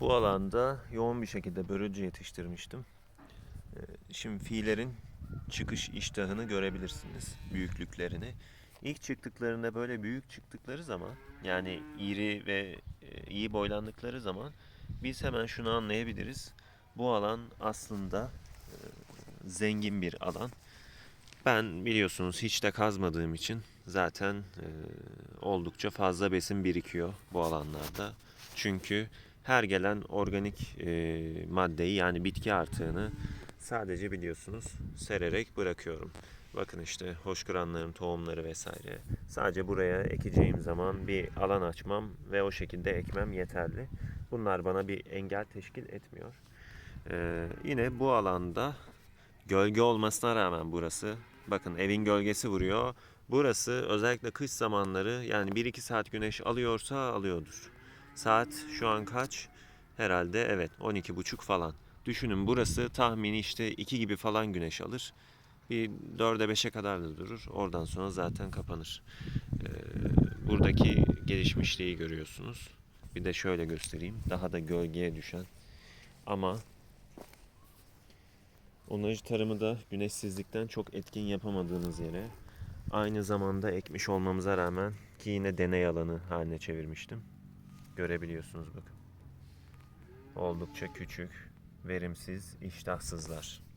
Bu alanda yoğun bir şekilde börülce yetiştirmiştim. Ee, Şimdi fiillerin çıkış iştahını görebilirsiniz, büyüklüklerini. İlk çıktıklarında böyle büyük çıktıkları zaman, yani iri ve e, iyi boylandıkları zaman biz hemen şunu anlayabiliriz. Bu alan aslında e, zengin bir alan. Ben biliyorsunuz hiç de kazmadığım için zaten e, oldukça fazla besin birikiyor bu alanlarda. Çünkü her gelen organik e, maddeyi yani bitki artığını sadece biliyorsunuz sererek bırakıyorum. Bakın işte hoşgörenlerin tohumları vesaire. Sadece buraya ekeceğim zaman bir alan açmam ve o şekilde ekmem yeterli. Bunlar bana bir engel teşkil etmiyor. Ee, yine bu alanda gölge olmasına rağmen burası bakın evin gölgesi vuruyor. Burası özellikle kış zamanları yani 1-2 saat güneş alıyorsa alıyordur. Saat şu an kaç? Herhalde evet 12.30 falan. Düşünün burası tahmini işte 2 gibi falan güneş alır. Bir 4'e 5'e kadar da durur. Oradan sonra zaten kapanır. Ee, buradaki gelişmişliği görüyorsunuz. Bir de şöyle göstereyim. Daha da gölgeye düşen. Ama onarıcı tarımı da güneşsizlikten çok etkin yapamadığınız yere aynı zamanda ekmiş olmamıza rağmen ki yine deney alanı haline çevirmiştim. Görebiliyorsunuz bakın. Oldukça küçük, verimsiz, iştahsızlar.